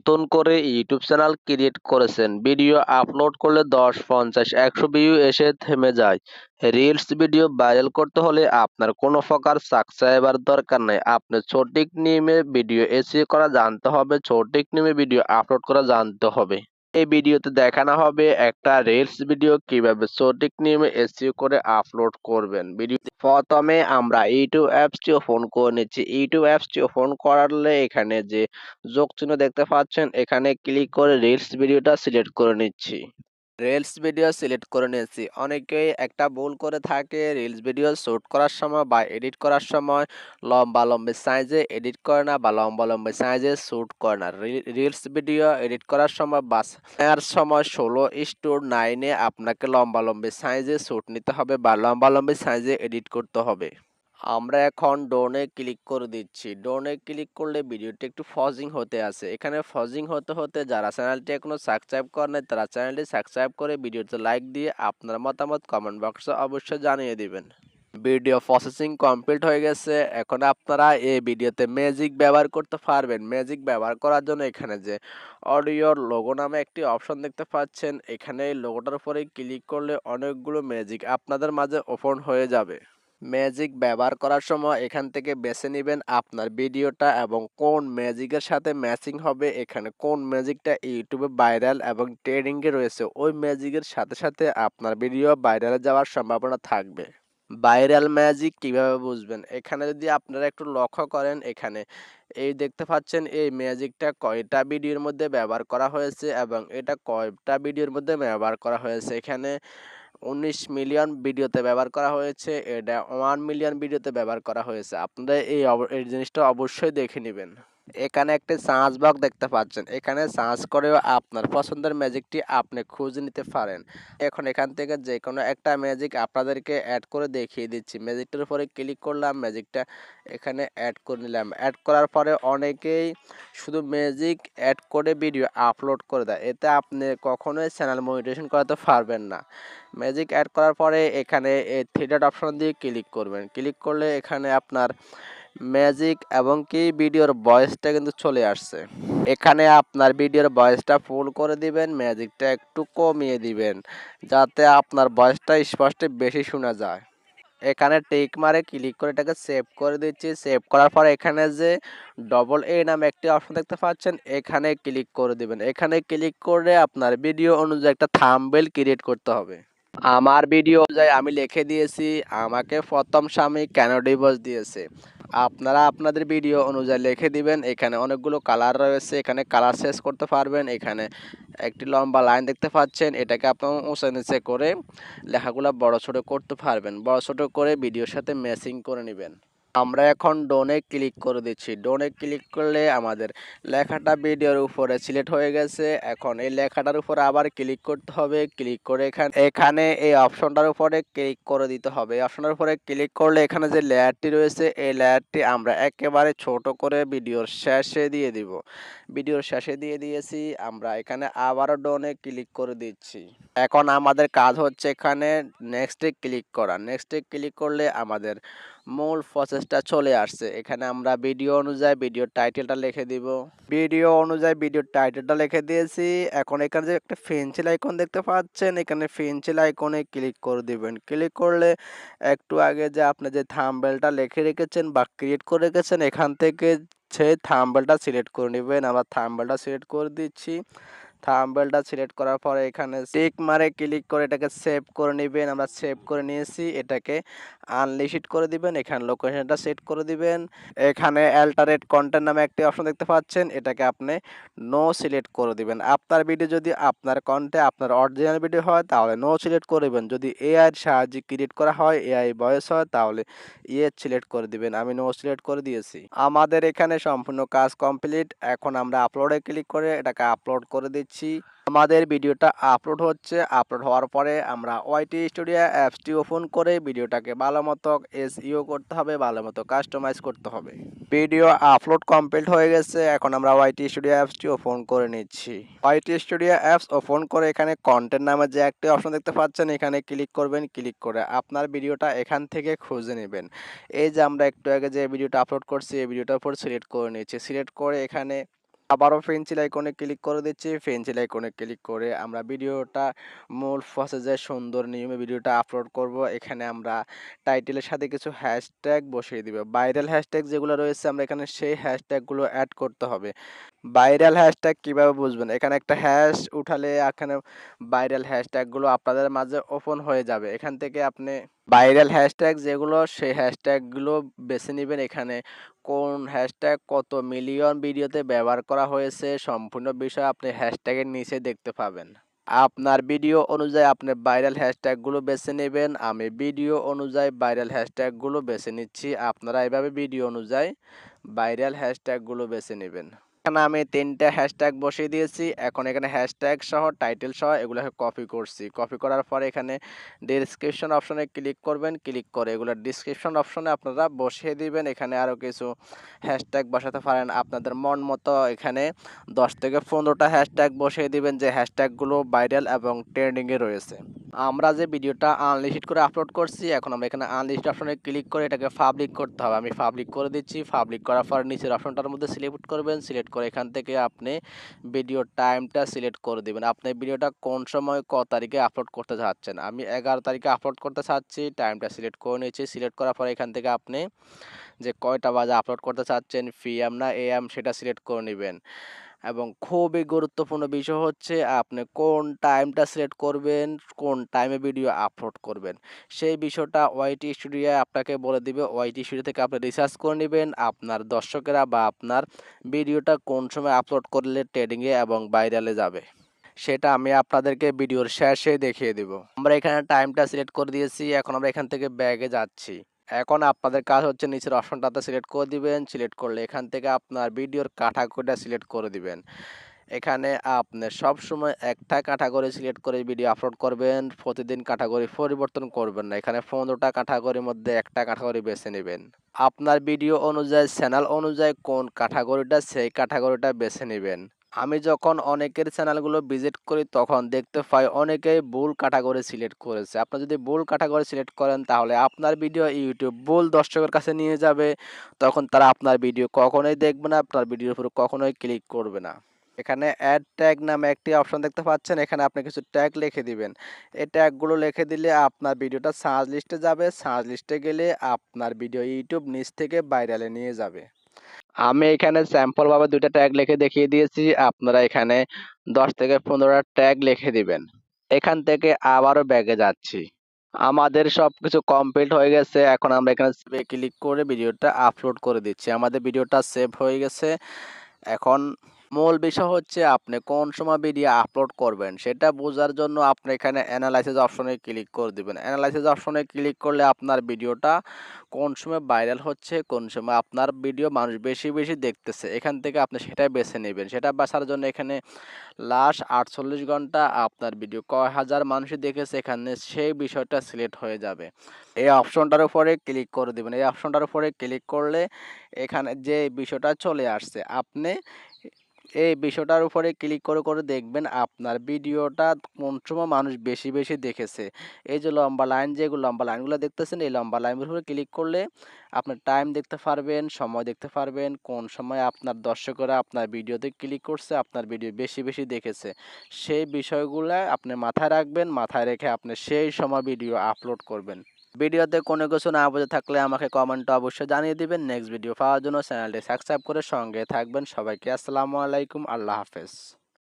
নতুন করে YouTube channel create করেছেন। ভিডিও আপলোড করলে দশ, পঞ্চাশ, একশো ভিউ এসে থেমে যায়। রিলস ভিডিও ভাইরাল করতে হলে আপনার কোনো প্রকার সাবস্ক্রাইবার দরকার নেই। আপনি সঠিক নিয়মে ভিডিও এসিও করা জানতে হবে, সঠিক নিয়মে ভিডিও আপলোড করা জানতে হবে। এই ভিডিওতে দেখানো হবে একটা রিলস ভিডিও কীভাবে সঠিক নিয়মে এসিও করে আপলোড করবেন। ভিডিওতে প্রথমে আমরা ইউটিউব অ্যাপসটি ওপেন করে নিচ্ছি। ইউটিউব অ্যাপসটি ওপেন করালে এখানে যে যোগ চিহ্ন দেখতে পাচ্ছেন, এখানে ক্লিক করে রিলস ভিডিওটা সিলেক্ট করে নিচ্ছি। রিলস ভিডিও সিলেক্ট করে নিয়েছি। অনেকেই একটা ভুল করে থাকে রিলস ভিডিও শ্যুট করার সময় বা এডিট করার সময় লম্বা, লম্বি সাইজে এডিট করে না বা লম্বা, লম্বি সাইজে শ্যুট করে না। রিলস ভিডিও এডিট করার সময় বা নেওয়ার সময় ষোলো ইস্টু নাইনে আপনাকে লম্বা, লম্বি সাইজে শ্যুট নিতে হবে বা লম্বা, লম্বি সাইজে এডিট করতে হবে। আমরা এখন ডোনে ক্লিক করে দিচ্ছি। ডোনে ক্লিক করলে ভিডিওটি একটু ফজিং হতে আছে এখানে ফজিং হতে হতে যারা চ্যানেলটি এখনও সাবস্ক্রাইব করেন নাই, তারা চ্যানেলটি সাবস্ক্রাইব করে ভিডিওতে লাইক দিয়ে আপনার মতামত কমেন্ট বক্সে অবশ্যই জানিয়ে দিবেন। ভিডিও প্রসেসিং কমপ্লিট হয়ে গেছে। এখন আপনারা এই ভিডিওতে ম্যাজিক ব্যবহার করতে পারবেন। ম্যাজিক ব্যবহার করার জন্য এখানে যে অডিওর লোগো নামে একটি অপশন দেখতে পাচ্ছেন। এখানে এই লোগোটার উপরে ক্লিক করলে অনেকগুলো ম্যাজিক আপনাদের মাঝে ওপেন হয়ে যাবে। ম্যাজিক ব্যবহার করার সময় এখান থেকে বেছে নেবেন আপনার ভিডিওটা এবং কোন ম্যাজিকের সাথে ম্যাচিং হবে এখানে, কোন ম্যাজিকটা ইউটিউবে ভাইরাল এবং ট্রেডিংয়ে রয়েছে, ওই ম্যাজিকের সাথে সাথে আপনার ভিডিও ভাইরালে যাওয়ার সম্ভাবনা থাকবে। ভাইরাল ম্যাজিক কীভাবে বুঝবেন? এখানে যদি আপনারা একটু লক্ষ্য করেন, এখানে এই দেখতে পাচ্ছেন, এই ম্যাজিকটা কয়টা ভিডিওর মধ্যে ব্যবহার করা হয়েছে এবং এটা কয়টা ভিডিওর মধ্যে ব্যবহার করা হয়েছে? এখানে উনিশ মিলিয়ন ভিডিওতে ব্যবহার করা হয়েছে, এটা ওয়ান মিলিয়ন ভিডিওতে ব্যবহার করা হয়েছে। আপনারা এই এই জিনিসটা অবশ্যই দেখে নেবেন। এখানে একটি সার্চ বক্স দেখতে পাচ্ছেন। এখানে সার্চ করেও আপনার পছন্দের ম্যাজিকটি আপনি খুঁজে নিতে পারেন। এখন এখান থেকে যে কোনো একটা ম্যাজিক আপনাদেরকে অ্যাড করে দেখিয়ে দিচ্ছি। ম্যাজিকটার উপরে ক্লিক করলাম, ম্যাজিকটা এখানে অ্যাড করে নিলাম। অ্যাড করার পরে অনেকেই শুধু ম্যাজিক অ্যাড করে ভিডিও আপলোড করে দেয়। এতে আপনি কখনোই চ্যানেল মনিটেশন করাতে পারবেন না। ম্যাজিক অ্যাড করার পরে এখানে এই থ্রি ডট অপশন দিয়ে ক্লিক করবেন। ক্লিক করলে এখানে আপনার ম্যাজিক এবং কি ভিডিওর ভয়েসটা কিন্তু চলে আসছে। এখানে আপনার ভিডিওর ভয়েসটা ফুল করে দিবেন, ম্যাজিকটা একটু কমিয়ে দিবেন, যাতে আপনার ভয়েসটা স্পষ্ট বেশি শোনা যায়। এখানে টেক মারে ক্লিক করে এটাকে সেভ করে দিচ্ছি। সেভ করার পর এখানে যে ডবল এ নামে একটি অপশন দেখতে পাচ্ছেন, এখানে ক্লিক করে দিবেন। এখানে ক্লিক করে আপনার ভিডিও অনুযায়ী একটা থাম্বেল ক্রিয়েট করতে হবে। আমার ভিডিও অনুযায়ী আমি লিখে দিয়েছি, আমাকে প্রথম স্বামী কেন ডিভোর্স দিয়েছে? আপনারা আপনাদের ভিডিও অনুযায়ী লিখে দিবেন। এখানে অনেকগুলো কালার রয়েছে। এখানে কালার শেষ করতে পারবেন। এখানে একটি লম্বা লাইন দেখতে পাচ্ছেন। এটাকে আপনার উঁচে নিচে করে লেখাগুলো বড় ছোট করতে পারবেন। বড় ছোট করে ভিডিওর সাথে ম্যাচিং করে নেবেন। আমরা এখন ডোনে ক্লিক করে দিচ্ছি। ডোনে ক্লিক করলে আমাদের লেখাটা ভিডিওর উপরে সিলেক্ট হয়ে গেছে। এখন এই লেখাটার উপরে আবার ক্লিক করতে হবে। ক্লিক করে এখানে এখানে এই অপশনটার উপরে ক্লিক করে দিতে হবে। এই অপশনটার উপরে ক্লিক করলে এখানে যে লেয়ারটি রয়েছে, এই লেয়ারটি আমরা একেবারে ছোট করে ভিডিওর শেষে দিয়ে দিব। ভিডিওর শেষে দিয়ে দিয়েছি। আমরা এখানে আবারও ডোনে ক্লিক করে দিচ্ছি। এখন আমাদের কাজ হচ্ছে এখানে নেক্সটে ক্লিক করা। নেক্সটে ক্লিক করলে আমাদের মূল প্রসেসটা চলে আসছে। এখানে আমরা ভিডিও অনুযায়ী ভিডিও টাইটেলটা লিখে দিব। ভিডিও অনুযায়ী ভিডিও টাইটেলটা লিখে দিয়েছি। এখন এখানে যে একটা ফেন্সিল আইকন দেখতে পাচ্ছেন, এখানে ফেন্সিল আইকনে ক্লিক করে দিবেন। ক্লিক করলে একটু আগে যে আপনি যে থাম্বেলটা লিখে রেখেছেন বা ক্রিয়েট করে রেখেছেন, এখান থেকে সেই থাম্বেলটা সিলেক্ট করে নেবেন। আমরা থাম্বেলটা সিলেক্ট করে দিচ্ছি। থাম্বেলটা সিলেক্ট করার পরে এখানে টিক মারে ক্লিক করে এটাকে সেভ করে নেবেন। আমরা সেভ করে নিয়েছি, এটাকে আনলিস্ট করে দিবেন। এখানে লোকেশনটা সেট করে দিবেন। এখানে অ্যাল্টারেট কন্টেন্ট নামে একটি অপশন দেখতে পাচ্ছেন, এটাকে আপনি নো সিলেক্ট করে দিবেন। আপনার ভিডিও যদি আপনার কন্টে আপনার অরিজিনাল ভিডিও হয়, তাহলে নো সিলেক্ট করে দিবেন। যদি এআইয়ের সাহায্যে ক্রিয়েট করা হয় এআই ভয়েস হয়, তাহলে ইয়ে সিলেক্ট করে দিবেন। আমি নো সিলেক্ট করে দিয়েছি। আমাদের এখানে সম্পূর্ণ কাজ কমপ্লিট এখন আমরা আপলোডে ক্লিক করে এটাকে আপলোড করে দিচ্ছি। আমাদের ভিডিওটা আপলোড হচ্ছে। আপলোড হওয়ার পরে আমরা ওয়াইটি স্টুডিও অ্যাপসটি ওপেন করে ভিডিওটাকে ভালো মতো এসইও করতে হবে ভালো মতো কাস্টমাইজ করতে হবে। ভিডিও আপলোড কমপ্লিট হয়ে গেছে। এখন আমরা ওয়াইটি স্টুডিও অ্যাপসটি ওপেন করে নিচ্ছি। ওয়াইটি স্টুডিও অ্যাপস ওপেন করে এখানে কন্টেন্ট নামে যে একটি অপশন দেখতে পাচ্ছেন, এখানে ক্লিক করবেন। ক্লিক করে আপনার ভিডিওটা এখান থেকে খুঁজে নেবেন। এই যে আমরা একটু আগে যে ভিডিওটা আপলোড করছি, এই ভিডিওটার উপর সিলেক্ট করে নিচ্ছি। সিলেক্ট করে এখানে আবারও পেন্সিল আইকনে ক্লিক করে দিচ্ছি। পেন্সিল আইকনে ক্লিক করে আমরা ভিডিওটা মূল প্রসেসে সুন্দর নিয়মে ভিডিওটা আপলোড করব। এখানে আমরা টাইটেলের সাথে কিছু হ্যাশট্যাগ বসিয়ে দিব। ভাইরাল হ্যাশট্যাগ যেগুলো রয়েছে আমরা এখানে সেই হ্যাশট্যাগুলো অ্যাড করতে হবে। ভাইরাল হ্যাশট্যাগ কীভাবে বুঝবেন? এখানে একটা হ্যাশ উঠালে এখানে ভাইরাল হ্যাশট্যাগুলো আপনাদের মাঝে ওপেন হয়ে যাবে। এখান থেকে আপনি ভাইরাল হ্যাশট্যাগ যেগুলো সেই হ্যাশট্যাগুলো বেছে নেবেন। এখানে কোন হ্যাশট্যাগ কত মিলিয়ন ভিডিওতে ব্যবহার করা হয়েছে, সম্পূর্ণ বিষয় আপনি হ্যাশট্যাগের নিচে দেখতে পাবেন। আপনার ভিডিও অনুযায়ী আপনি ভাইরাল হ্যাশট্যাগুলো বেছে নেবেন। আমি ভিডিও অনুযায়ী ভাইরাল হ্যাশট্যাগুলো বেছে নিচ্ছি। আপনারা এভাবে ভিডিও অনুযায়ী ভাইরাল হ্যাশট্যাগুলো বেছে নেবেন। এখানে আমি তিনটা হ্যাশট্যাগ বসিয়ে দিয়েছি। এখন এখানে হ্যাশট্যাগ সহ টাইটেল সহ এগুলোকে কপি করছি। কপি করার পরে এখানে ডিসক্রিপশন অপশনে ক্লিক করবেন। ক্লিক করে এগুলো ডিসক্রিপশন অপশনে আপনারা বসিয়ে দিবেন। এখানে আরও কিছু হ্যাশট্যাগ বসাতে পারেন। আপনাদের মন মতো এখানে দশ থেকে পনেরোটা হ্যাশট্যাগ বসিয়ে দিবেন, যে হ্যাশট্যাগুলো ভাইরাল এবং ট্রেন্ডিংয়ে রয়েছে। আমরা যে ভিডিওটা আনলিস্টেড করে আপলোড করছি, এখন আমরা এখানে আনলিস্ট অপশনে ক্লিক করে এটাকে পাবলিক করতে হবে। আমি পাবলিক করে দিচ্ছি। পাবলিক করার পর নিচের অপশনটার মধ্যে সিলেক্ট করবেন। সিলেক্ট করে এখান থেকে আপনি ভিডিও টাইমটা সিলেক্ট করে দেবেন। আপনি ভিডিওটা কোন সময় ক তারিখে আপলোড করতে চাচ্ছেন? আমি এগারো তারিখে আপলোড করতে চাচ্ছি টাইমটা সিলেক্ট করে নিয়েছি। সিলেক্ট করার পরে এখান থেকে আপনি যে কয়টা বাজে আপলোড করতে চাচ্ছেন পিএম না এম সেটা সিলেক্ট করে নেবেন। এবং খুবই গুরুত্বপূর্ণ বিষয় হচ্ছে, আপনি কোন টাইমটা সিলেক্ট করবেন, কোন টাইমে ভিডিও আপলোড করবেন। সেই বিষয়টা ওয়াইটি স্টুডিও আপনাকে বলে দিবে। ওয়াইটি স্টুডিও থেকে আপনি রিসার্চ করে নেবেন আপনার দর্শকেরা বা আপনার ভিডিওটা কোন সময় আপলোড করলে ট্রেডিংয়ে এবং ভাইরালে যাবে। সেটা আমি আপনাদেরকে ভিডিওর শেষে দেখিয়ে দিব। আমরা এখানে টাইমটা সিলেক্ট করে দিয়েছি, এখন আমরা এখান থেকে ব্যাগে যাচ্ছি। এখন আপনাদের কাজ হচ্ছে নিচের অপশনটাতে সিলেক্ট করে দিবেন। সিলেক্ট করলে এখান থেকে আপনার ভিডিওর কাঠাকুটা সিলেক্ট করে দিবেন। এখানে আপনি সব সময় একটা ক্যাটাগরি সিলেক্ট করে ভিডিও আপলোড করবেন। প্রতিদিন ক্যাটাগরি পরিবর্তন করবেন না। এখানে পনেরোটা ক্যাটাগরির মধ্যে একটা ক্যাটাগরি বেছে নেবেন। আপনার ভিডিও অনুযায়ী চ্যানেল অনুযায়ী কোন ক্যাটাগরিটা সেই ক্যাটাগরিটা বেছে নেবেন। আমি যখন অনেকের চ্যানেলগুলো ভিজিট করি, তখন দেখতে পাই অনেকেই ভুল ক্যাটাগরি সিলেক্ট করেছে। আপনি যদি ভুল ক্যাটাগরি সিলেক্ট করেন, তাহলে আপনার ভিডিও ইউটিউব ভুল দর্শকের কাছে নিয়ে যাবে। তখন তারা আপনার ভিডিও কখনোই দেখবে না, আপনার ভিডিওর উপর কখনোই ক্লিক করবে না। এখানে অ্যাড ট্যাগ নামে একটি অপশন দেখতে পাচ্ছেন। এখানে আপনি কিছু ট্যাগ লিখে দিবেন। এই ট্যাগগুলো লিখে দিলে আপনার ভিডিওটা সার্চ লিস্টে যাবে। সার্চ লিস্টে গেলে আপনার ভিডিও ইউটিউব নিচ থেকে ভাইরালে নিয়ে যাবে। আমি এখানে স্যাম্পল ভাবে দুইটা ট্যাগ লিখে দেখিয়ে দিয়েছি। আপনারা এখানে দশ থেকে পনেরোটা ট্যাগ লিখে দিবেন। এখান থেকে আবারও ব্যাগে যাচ্ছি। আমাদের সবকিছু কমপ্লিট হয়ে গেছে। এখন আমরা এখানে সেভে ক্লিক করে ভিডিওটা আপলোড করে দিচ্ছি। আমাদের ভিডিওটা সেভ হয়ে গেছে। এখন মূল বিষয় হচ্ছে আপনি কোন সময় ভিডিও আপলোড করবেন, সেটা বোঝার জন্য আপনি এখানে অ্যানালাইসিস অপশনে ক্লিক করে দিবেন। অ্যানালাইসিস অপশনে ক্লিক করলে আপনার ভিডিওটা কোন সময় ভাইরাল হচ্ছে, কোন সময় আপনার ভিডিও মানুষ বেশি বেশি দেখতেছে, এখান থেকে আপনি সেটাই বেছে নেবেন। সেটা বাছার জন্য এখানে লাস্ট আটচল্লিশ ঘণ্টা আপনার ভিডিও কয় হাজার মানুষই দেখেছে, এখানে সেই বিষয়টা সিলেক্ট হয়ে যাবে। এই অপশনটার উপরে ক্লিক করে দেবেন। এই অপশনটার উপরে ক্লিক করলে এখানে যে বিষয়টা চলে আসছে, আপনি এই বিষয়টার উপরে ক্লিক করে করে দেখবেন আপনার ভিডিওটা কোন সময় মানুষ বেশি বেশি দেখেছে। এই যে লম্বা লাইন যেগুলো লম্বা লাইনগুলো দেখতেছেন, এই লম্বা লাইনের উপরে ক্লিক করলে আপনার টাইম দেখতে পারবেন, সময় দেখতে পারবেন, কোন সময় আপনার দর্শকরা আপনার ভিডিওতে ক্লিক করছে, আপনার ভিডিও বেশি বেশি দেখেছে। সেই বিষয়গুলো আপনি মাথায় রাখবেন, মাথায় রেখে আপনি সেই সময় ভিডিও আপলোড করবেন। ভিডিওতে কোনো কিছু না বুঝে থাকলে আমাকে কমেন্টে অবশ্যই জানিয়ে দিবেন। নেক্সট ভিডিও পাওয়ার জন্য চ্যানেলটি সাবস্ক্রাইব করে সঙ্গে থাকবেন। সবাইকে আসসালামু আলাইকুম। আল্লাহ হাফেজ।